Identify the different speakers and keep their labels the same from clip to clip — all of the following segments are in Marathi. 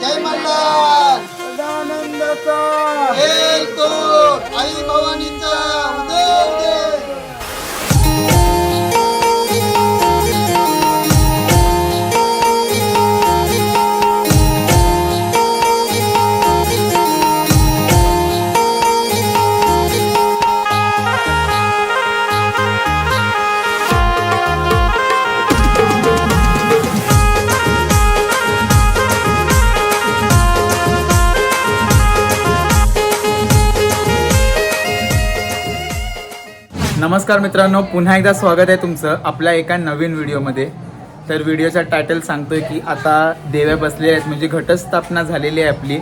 Speaker 1: जय मल्हार। तो आई भवानीचा
Speaker 2: नमस्कार मित्रांनो पुन्हा एकदा स्वागत आहे तुमचं आपल्या एका नवीन व्हिडिओमध्ये. तर व्हिडिओचा टायटल सांगतोय की आता देव्या बसलेल्या आहेत म्हणजे घटस्थापना झालेली आहे आपली.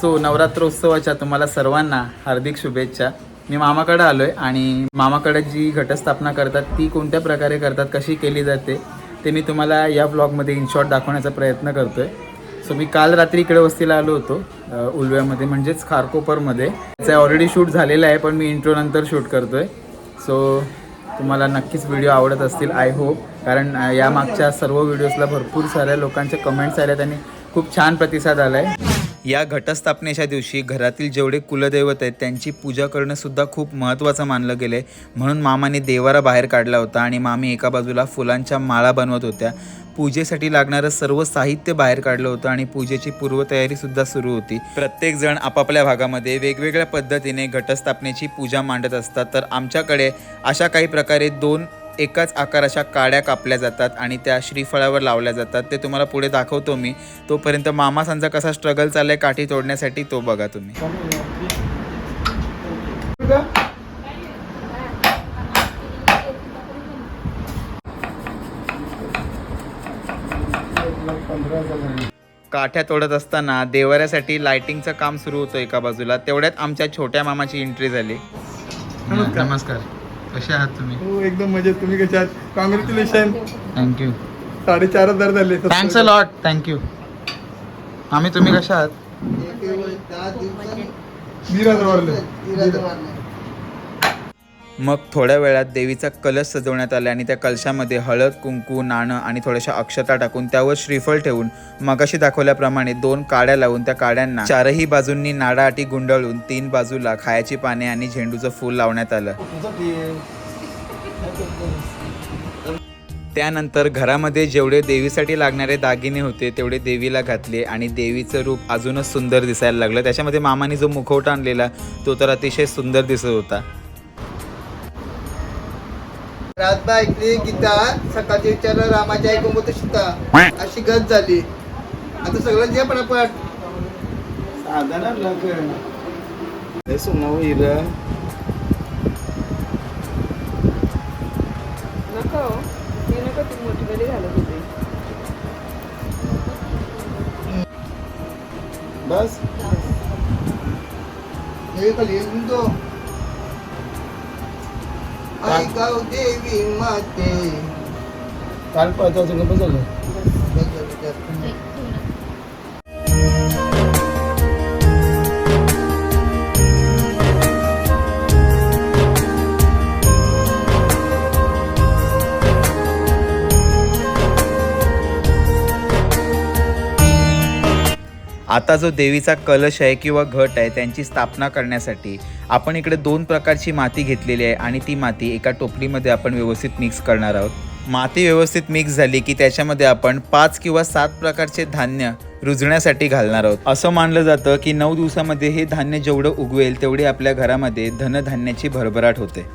Speaker 2: सो नवरात्रोत्सवाच्या तुम्हाला सर्वांना हार्दिक शुभेच्छा. मी मामाकडे आलो आहे आणि मामाकडे जी घटस्थापना करतात ती कोणत्या प्रकारे करतात कशी केली जाते ते मी तुम्हाला या ब्लॉगमध्ये इन शॉर्ट दाखवण्याचा प्रयत्न करतो आहे सो मी काल रात्री इकडे वस्तीला आलो होतो उलव्यामध्ये म्हणजेच खारकोपरमध्ये. त्याचं ऑलरेडी शूट झालेलं आहे पण मी इंट्रो नंतर शूट आहे सो तुम्हाला नक्कीच व्हिडिओ आवडत असतील आय होप कारण यामागच्या या मागच्या सर्व व्हिडिओजला भरपूर साऱ्या लोकांचे कमेंट्स आल्यात आणि खूप छान प्रतिसाद आला आहे या घटस्थापनेच्या दिवशी घरातील जेवढे कुलदैवत आहेत त्यांची पूजा करणंसुद्धा खूप महत्त्वाचं मानलं गेलं आहे म्हणून मामाने देवारा बाहेर काढला होता आणि मामी एका बाजूला फुलांच्या माळा बनवत होत्या. पूजेसाठी लागणारं सर्व साहित्य बाहेर काढलं होतं आणि पूजेची पूर्वतयारी सुद्धा सुरू होती. प्रत्येक जण आपापल्या भागामध्ये वेगवेगळ्या पद्धतीने घटस्थापनेची पूजा मांडत असतात. तर आमच्याकडे अशा काही प्रकारे दोन एकाच आकाराच्या काड्या कापल्या जातात आणि त्या श्रीफळावर लावल्या जातात. ते तुम्हाला पुढे दाखवतो मी. तोपर्यंत मामासांचा कसा स्ट्रगल चाललाय काठी तोडण्यासाठी तो बघा तुम्ही. काठ्या तोडत असताना देवाऱ्यासाठी लाइटिंगचं काम सुरू होतं एका बाजूला. तेवढ्यात आमच्या छोट्या मामाची एंट्री झाली.
Speaker 3: नमस्कार.
Speaker 2: कसे आहात तुम्ही?
Speaker 3: हो एकदम मजेत. तुम्ही कशा आहात? कॉंग्रॅच्युलेशन
Speaker 2: थँक्यू
Speaker 3: साडेचार हजार झाले.
Speaker 2: थँक्स अ लॉट थँक्यू आम्ही तुम्ही कशा आहात?
Speaker 3: हजार वाढले.
Speaker 2: मग थोड्या वेळात देवीचा कलश सजवण्यात आला आणि त्या कलशामध्ये हळद कुंकू नाणं आणि थोड्याशा अक्षता टाकून त्यावर श्रीफळ ठेवून मगाशी दाखवल्याप्रमाणे दोन काड्या लावून त्या काड्यांना चारही बाजूंनी नाडाआटी गुंडाळून तीन बाजूला खायाची पाने आणि झेंडूचं फूल लावण्यात आलं. त्यानंतर घरामध्ये जेवढे देवीसाठी लागणारे दागिने होते तेवढे देवीला घातले आणि देवीचं रूप अजूनच सुंदर दिसायला लागलं. त्याच्यामध्ये मामाने जो मुखवटा आणलेला तो तर अतिशय सुंदर दिसत होता.
Speaker 1: रातभर ऐकली गीता सकाळची विचारलं रामाची ऐकून बोलतो सीता अशी गत झाली. आता सगळं जे पटापट.
Speaker 4: नको ती नको ती मोठी मध्ये घालत होती.
Speaker 3: बस.
Speaker 1: हे येऊन तो आई गाव देवी माते
Speaker 3: काल पाच वाजता बस झालं
Speaker 1: बस
Speaker 2: आता जो देवीचा कलश आहे किंवा घट आहे त्यांची स्थापना करण्यासाठी आपण इकडे दोन प्रकारची माती घेतलेली आहे आणि ती माती एका टोपलीमध्ये आपण व्यवस्थित मिक्स करणार आहोत. माती व्यवस्थित मिक्स झाली की त्याच्यामध्ये आपण पाच किंवा सात प्रकारचे धान्य रुजण्यासाठी घालणार आहोत. असं मानलं जातं की नऊ दिवसामध्ये हे धान्य जेवढं उगवेल तेवढी आपल्या घरामध्ये धनधान्याची भरभराट होते.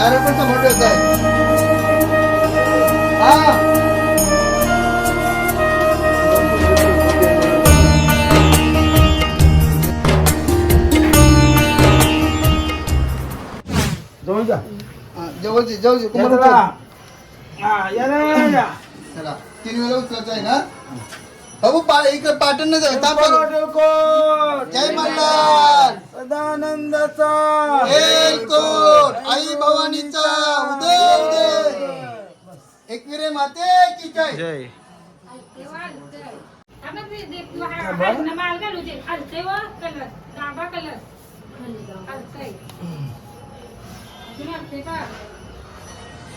Speaker 1: पण समोर ठेवत आहे हा
Speaker 3: जवळ जा
Speaker 1: जवळचे जवळचे कुमार
Speaker 3: चला.
Speaker 1: उचल.
Speaker 3: हा,
Speaker 1: तीन वेळा उचलायचं आहे ना बाबू पा इकडे पाटण.
Speaker 3: कोट, कोट.
Speaker 1: जय मल्हार
Speaker 3: महाराजाचा
Speaker 1: एलकोट आई भवानीचा माते की जय?
Speaker 2: जय.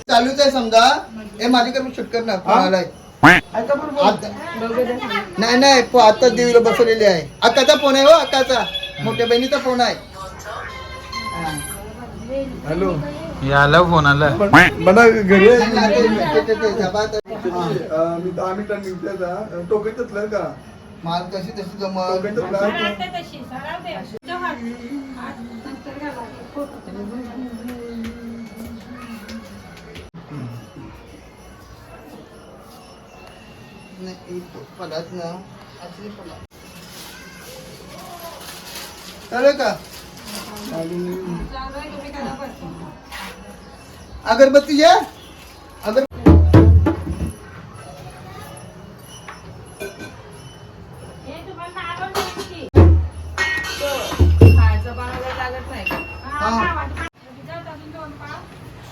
Speaker 1: चालूच आहे समजा. हे? माझ्याकडे मी शूट करणार कोणाला नाही नाही प- आता देवीला बसवलेली आहे. अक्काचा फोन आहे हो अक्काचा. मोठ्या बहिणीचा फोन आहे.
Speaker 3: हॅलो.
Speaker 2: याला फोन आला.
Speaker 3: मला घरी निघत्याचा टोकायच्यातलं का?
Speaker 1: माल कशी तशी इथं पदार्थ ना. का
Speaker 5: चालू आहे तुम्ही करा बरं.
Speaker 1: अगरबत्ती घ्या. अगर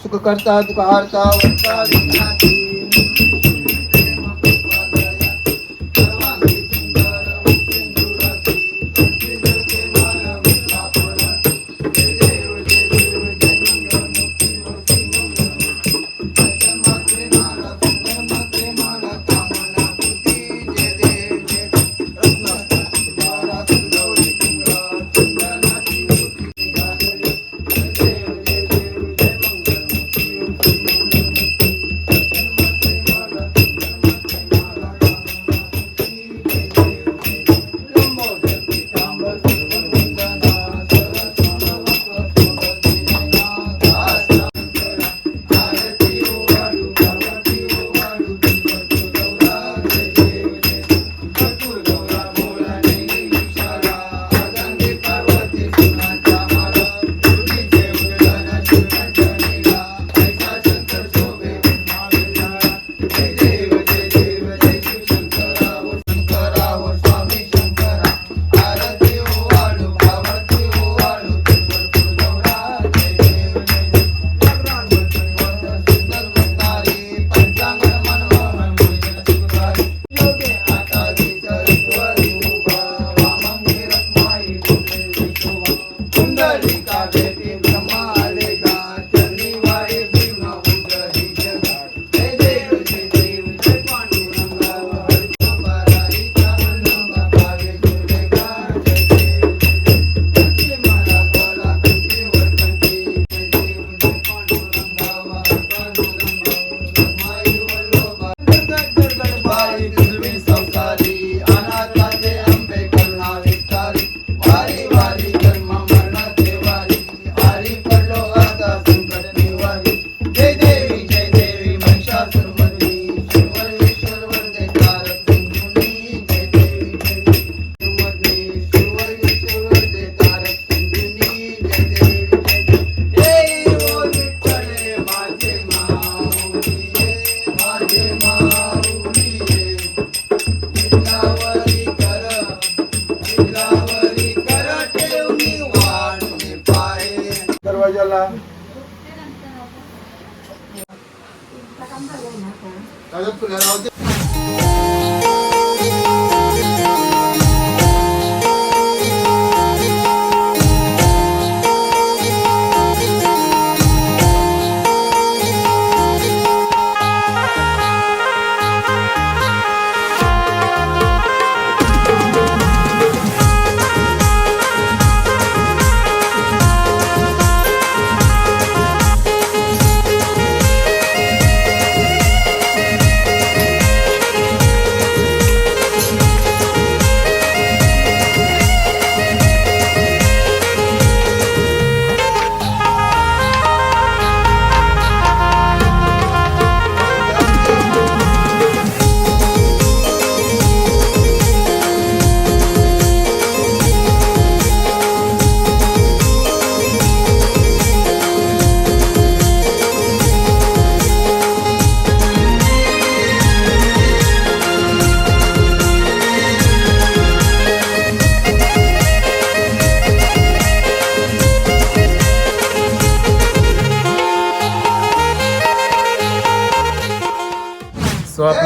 Speaker 1: सुख करता तुका हारता वरता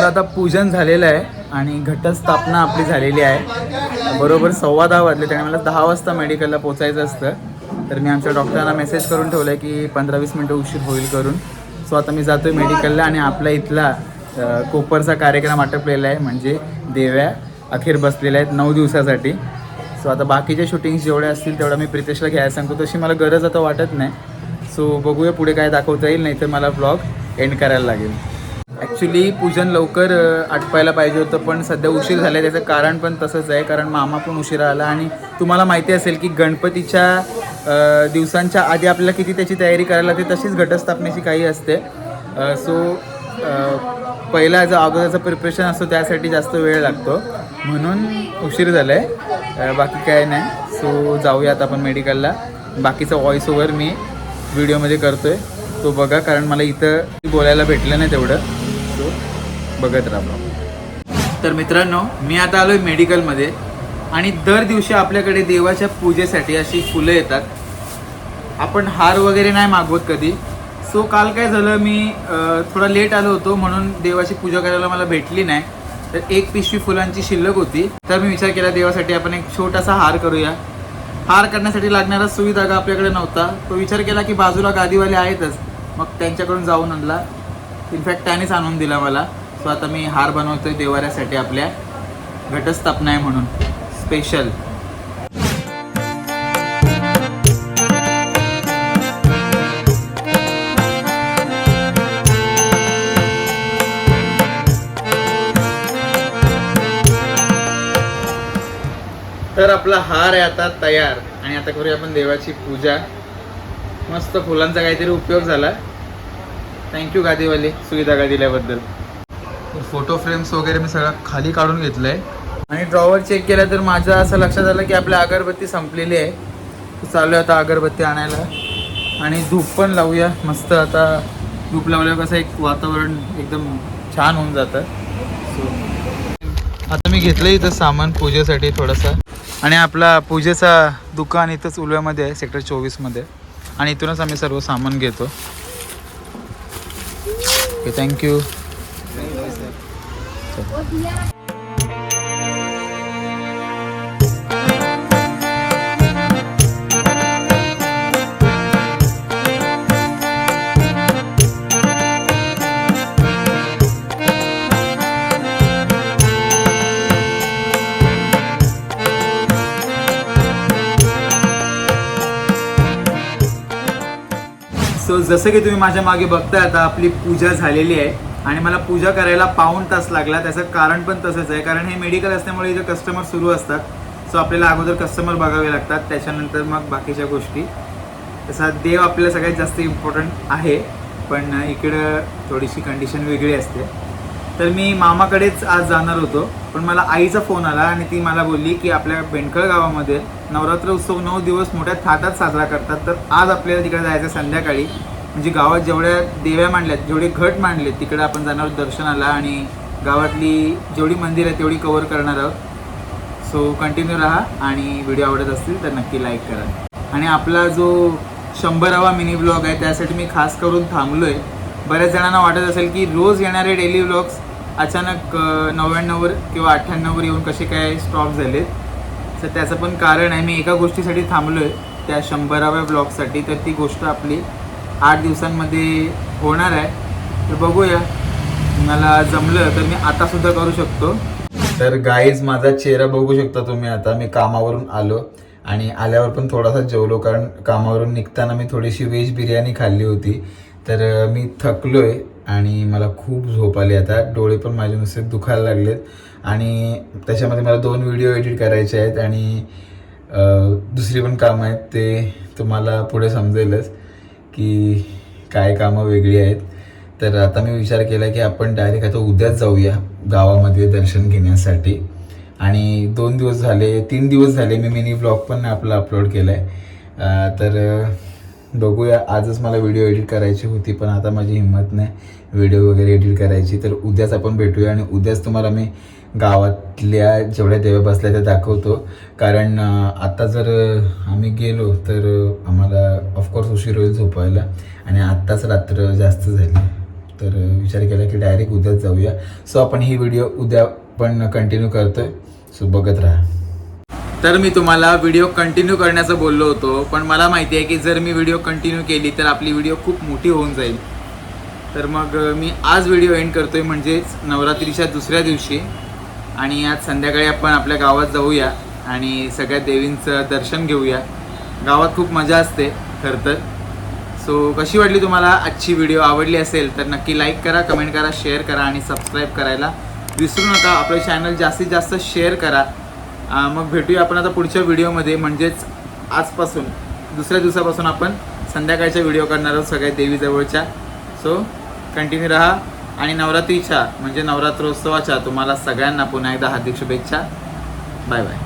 Speaker 2: आता पूजन झालेलं आहे आणि घटस्थापना आपली झालेली आहे. बरोबर सव्वा दहा वाजले त्याने मला दहा वाजता मेडिकलला पोचायचं असतं. तर मी आमच्या डॉक्टरांना मेसेज करून ठेवलं आहे की पंधरा वीस मिनटं उशीर होईल करून. सो आता मी जातो आहे मेडिकलला आणि आपला इथला कोपरचा कार्यक्रम आटपलेला आहे म्हणजे देव्या अखेर बसलेल्या आहेत नऊ दिवसासाठी. सो आता बाकीचे शूटिंग्स जेवढे असतील तेवढा मी प्रितेशला घ्यायला सांगतो. तशी मला गरज आता वाटत नाही. सो बघूया पुढे काय दाखवता येईल नाही तर मला ब्लॉग एंड करायला लागेल. ॲक्च्युली पूजन लवकर आटपायला पाहिजे होतं पण सध्या उशीर झाला आहे त्याचं कारण पण तसंच आहे कारण मामा पण उशिरा आला आणि तुम्हाला माहिती असेल की गणपतीच्या दिवसांच्या आधी आपल्याला किती त्याची तयारी करायला लागते तशीच घटस्थापनेची काही असते. सो पहिला जो अगोदरचं प्रिपरेशन असतो त्यासाठी जास्त वेळ लागतो. म्हणून उशीर झाला आहे बाकी काय नाही. सो जाऊया आता आपण मेडिकलला. बाकीचा व्हॉइस ओव्हर मी व्हिडिओमध्ये करतो आहे तो बघा कारण मला इथं बोलायला भेटलं नाही तेवढं. असतो बघत राहा तर मित्रांनो मी आता आलोय मेडिकलमध्ये आणि दर दिवशी आपल्याकडे देवाच्या पूजेसाठी अशी फुलं येतात. आपण हार वगैरे नाही मागवत कधी. सो काल काय झालं मी थोडा लेट आलो होतो म्हणून देवाची पूजा करायला मला भेटली नाही. तर एक पिशवी फुलांची शिल्लक होती. तर मी विचार केला देवासाठी आपण एक छोटासा हार करूया. हार करण्यासाठी लागणारा सुविधा आपल्याकडे नव्हता. तो विचार केला की बाजूला गादीवाले आहेतच. मग त्यांच्याकडून जाऊन आणला. इनफॅक्ट त्यानेच आणून दिला मला. सो आता मी हार बनवतोय देवाऱ्यासाठी आपल्या घटस्थापना आहे म्हणून. स्पेशल तर आपला हार आहे आता तयार. आणि आता करूया आपण देवाची पूजा. मस्त फुलांचा काहीतरी उपयोग झाला. थँक्यू गादीवाली सुविधा का दिल्याबद्दल फोटो फ्रेम्स वगैरे मी सगळं खाली काढून घेतलंय. आणि ड्रॉवर चेक केलं तर माझं असं लक्षात आलं की आपल्या अगरबत्ती संपलेली आहे. चालू आहे आता अगरबत्ती आणायला. आणि धूप पण लावूया. मस्त आता धूप लावल्यावर कसं एक वातावरण एकदम छान होऊन जातं. सो आता मी घेतलं इथं सामान पूजेसाठी थोडंसं. आणि आपला पूजेचा दुकान इथंच उलव्यामध्ये आहे सेक्टर चोवीसमध्ये. आणि इथूनच आम्ही सर्व सामान घेतो. ओके थँक्यू सो जसं की तुम्ही माझ्या मागे बघताय आता आपली पूजा झालेली आहे आणि मला पूजा करायला पाऊण तास लागला. त्याचं कारण पण तसंच आहे. कारण हे मेडिकल असल्यामुळे इथे कस्टमर सुरू असतात. सो आपल्याला अगोदर कस्टमर बघावे लागतात. त्याच्यानंतर मग बाकीच्या गोष्टी. तसा देव आपल्याला सगळ्यात जास्त इम्पॉर्टंट आहे. पण इकडं थोडीशी कंडिशन वेगळी असते. तर मी मामाकडेच आज जाणार होतो. पण मला आईचा फोन आला आणि ती मला बोलली की आपल्या बेंडकळ गावामध्ये नवरात्र उत्सव नऊ दिवस मोठ्या थाटात साजरा करतात. तर आज आपल्याला तिकडे जायचं संध्याकाळी. म्हणजे गावात जेवढ्या देव्या मांडल्यात जेवढे घट मांडले तिकडे आपण जाणार दर्शनाला आणि गावातली जेवढी मंदिर आहेत तेवढी कव्हर करणार आहोत. सो कंटिन्यू राहा आणि व्हिडिओ आवडत असतील तर नक्की लाईक करा. आणि आपला जो शंभरावा मिनी ब्लॉग आहे त्यासाठी मी खास करून थांबलो आहे बऱ्याच जणांना वाटत असेल की रोज येणारे डेली ब्लॉग्स अचानक नव्याण्णववर किंवा अठ्ठ्याण्णववर येऊन कसे काय स्टॉप झालेत. तर त्याचं पण कारण आहे मी एका गोष्टीसाठी थांबलो आहे त्या शंभराव्या ब्लॉगसाठी. तर ती गोष्ट आपली आठ दिवसांमध्ये होणार आहे. तर बघूया. मला जमलं तर मी आतासुद्धा करू शकतो. तर गाईज माझा चेहरा बघू शकता तुम्ही आता. मी कामावरून आलो आणि आल्यावर पण थोडासा जेवलो कारण कामावरून निघताना मी थोडीशी व्हेज बिर्याणी खाल्ली होती. तर मी थकलो आहे आणि मला खूप झोप आली आता. डोळे पण माझे नुसते दुखायला लागलेत. आणि त्याच्यामध्ये मला दोन व्हिडिओ एडिट करायचे आहेत आणि दुसरी पण कामं आहेत ते तुम्हाला पुढे समजेलच की काय कामं वेगळी आहेत. तर आता मी विचार केला की आपण डायरेक्ट आता उद्याच जाऊया गावामध्ये दर्शन घेण्यासाठी. आणि दोन दिवस झाले तीन दिवस झाले मी मिनी ब्लॉग पण आपला अपलोड केला आहे तर बघूया. आजच मला व्हिडिओ एडिट करायची होती पण आता माझी हिंमत नाही व्हिडिओ वगैरे एडिट करायची. तर उद्याच आपण भेटूया आणि उद्याच तुम्हाला मी गावातल्या जेवढ्या देव्या बसल्या त्या दाखवतो. कारण आत्ता आता जर आम्ही गेलो तर आम्हाला ऑफकोर्स उशीर होईल झोपायला. आणि आत्ताच रात्र जास्त झाली. तर विचार केला की डायरेक्ट उद्याच जाऊया. सो आपण ही व्हिडिओ उद्या पण कंटिन्यू करतो आहे सो बघत राहा. तर मी तुम्हाला व्हिडिओ कंटिन्यू करण्याचं बोललो होतो. पण मला माहिती आहे की जर मी व्हिडिओ कंटिन्यू केली तर आपली व्हिडिओ खूप मोठी होऊन जाईल. तर मग मी आज व्हिडिओ एंड करतोय म्हणजेच नवरात्रीच्या दुसऱ्या दिवशी. आणि आज संध्याकाळी आपण आपल्या गावात जाऊया आणि सगळ्या देवींचं दर्शन घेऊया. गावात खूप मजा असते खरं तर. सो कशी वाटली तुम्हाला आजची व्हिडिओ आवडली असेल तर नक्की लाईक करा कमेंट करा शेअर करा आणि सबस्क्राईब करायला विसरू नका. आपलं चॅनल जास्तीत जास्त शेअर करा. मग भेटूया आपण आता पुढच्या व्हिडिओमध्ये म्हणजेच आजपासून दुसऱ्या दिवसापासून आपण संध्याकाळच्या व्हिडिओ करणार आहोत सगळ्या देवीजवळच्या. सो कंटिन्यू राहा. आणि नवरात्रीच्या म्हणजे नवरात्रोत्सवाच्या तुम्हाला सगळ्यांना पुन्हा एकदा हार्दिक शुभेच्छा. Bye bye.